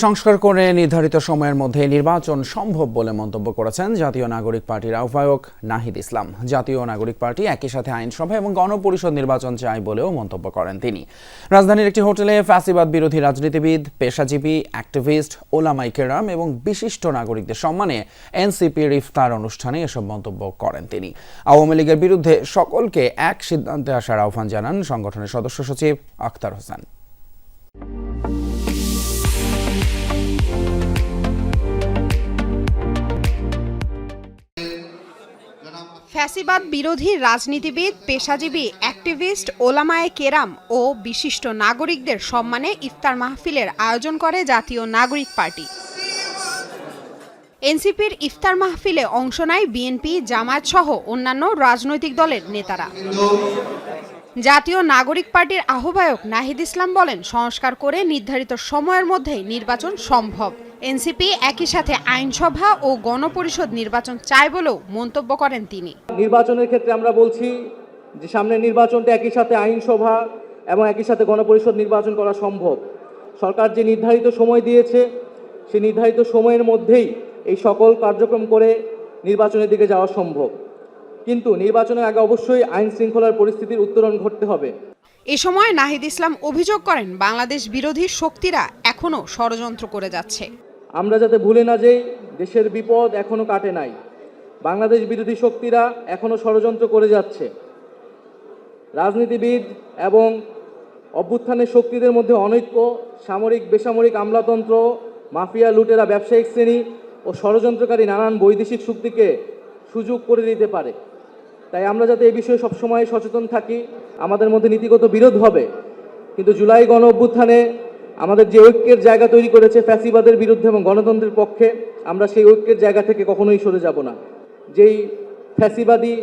সংস্কার করে নির্ধারিত সময়ের মধ্যে নির্বাচন সম্ভব বলে মন্তব্য করেছেন জাতীয় নাগরিক পার্টির আহ্বায়ক নাহিদ ইসলাম। জাতীয় নাগরিক পার্টি একই সাথে আইনসভা এবং গণপরিষদ নির্বাচন চায় বলেও মন্তব্য করেন তিনি। রাজধানীর একটি হোটেলে ফ্যাসিবাদ বিরোধী রাজনীতিবিদ, পেশাজীবী, অ্যাক্টিভিস্ট ওলামাই কেরাম এবং বিশিষ্ট নাগরিকদের সম্মানে এনসিপির ইফতার অনুষ্ঠানে এসব মন্তব্য করেন তিনি। আওয়ামী লীগের বিরুদ্ধে সকলকে এক সিদ্ধান্তে আসার আহ্বান জানান সংগঠনের সদস্য সচিব আখতার হোসেন। ফ্যাসিবাদ বিরোধী রাজনীতিবিদ, পেশাজীবী, অ্যাক্টিভিস্ট ওলামায়ে কেরাম ও বিশিষ্ট নাগরিকদের সম্মানে ইফতার মাহফিলের আয়োজন করে জাতীয় নাগরিক পার্টি। এনসিপির ইফতার মাহফিলে অংশ নেয় বিএনপি, জামায়াত সহ অন্যান্য রাজনৈতিক দলের নেতারা। জাতীয় নাগরিক পার্টির আহ্বায়ক নাহিদ ইসলাম বলেন, সংস্কার করে নির্ধারিত সময়ের মধ্যেই নির্বাচন সম্ভব। এনসিপি একই সাথে আইনসভা ও গণপরিষদ নির্বাচন চায় বলেও মন্তব্য করেন তিনি। নির্বাচনের ক্ষেত্রে আমরা বলছি যে সামনে নির্বাচনটা একই সাথে আইনসভা এবং একই সাথে গণপরিষদ নির্বাচন করা সম্ভব। সরকার যে নির্ধারিত সময় দিয়েছে সেই নির্ধারিত সময়ের মধ্যেই এই সকল কার্যক্রম করে নির্বাচনের দিকে যাওয়া সম্ভব। কিন্তু নির্বাচনের আগে অবশ্যই আইন শৃঙ্খলার পরিস্থিতির উত্তরণ ঘটতে হবে। এ সময় নাহিদ ইসলাম অভিযোগ করেন বাংলাদেশ বিরোধী শক্তিরা এখনও ষড়যন্ত্র করে যাচ্ছে। আমরা যাতে ভুলে না যাই দেশের বিপদ এখনও কাটে নাই। বাংলাদেশ বিরোধী শক্তিরা এখনও ষড়যন্ত্র করে যাচ্ছে। রাজনীতিবিদ এবং অভ্যুত্থানের শক্তিদের মধ্যে অনৈক্য সামরিক বেসামরিক আমলাতন্ত্র মাফিয়া লুটেরা ব্যবসায়িক শ্রেণি ও ষড়যন্ত্রকারী নানান বৈদেশিক শক্তিকে সুযোগ করে দিতে পারে। তাই আমরা যাতে এই বিষয়ে সবসময় সচেতন থাকি, আমাদের মধ্যে নীতিগত বিরোধ হবে। কিন্তু জুলাই গণ অভ্যুত্থানে আমাদের যে ঐক্যের জায়গা তৈরি করেছে ফ্যাসিবাদের বিরুদ্ধে এবং গণতন্ত্রের পক্ষে, আমরা সেই ঐক্যের জায়গা থেকে কখনোই সরে যাব না। যেই ফ্যাসিবাদী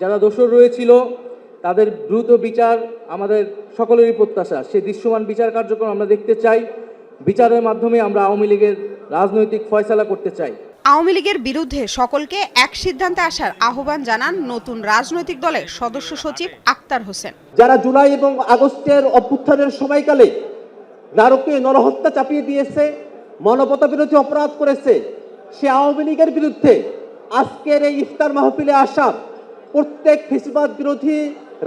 যারা দোষর রয়েছিল, তাদের দ্রুত বিচার আমাদের সকলেরই প্রত্যাশা। সেই দৃশ্যমান বিচার কার্যক্রম আমরা দেখতে চাই। বিচারের মাধ্যমে আমরা আওয়ামী লীগের রাজনৈতিক ফয়সালা করতে চাই। আওয়ামী লীগের বিরুদ্ধে সকলকে এক সিদ্ধান্তে আসার আহ্বান জানান নতুন রাজনৈতিক দলের সদস্য সচিব আক্তার হোসেন। যারা জুলাই এবং আগস্টের অভ্যুত্থানের সময়কালে নারকীয় নরহত্যা চাপিয়ে দিয়েছে মানবতা বিরোধী অপরাধ করেছে, সে আওয়ামী লীগের বিরুদ্ধে আজকের এই ইফতার মাহফিলে আসা প্রত্যেক ফেসিবাদ বিরোধী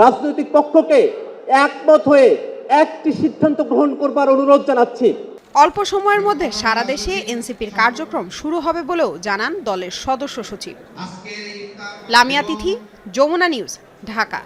রাজনৈতিক পক্ষকে একমত হয়ে একটি সিদ্ধান্ত গ্রহণ করবার অনুরোধ জানাচ্ছি। অল্প সময়ের মধ্যে সারা দেশে এনসিপির কার্যক্রম শুরু হবে বলেও জানান দলের সদস্য সচিব। লামিয়া তিথি যমুনা নিউজ ঢাকা।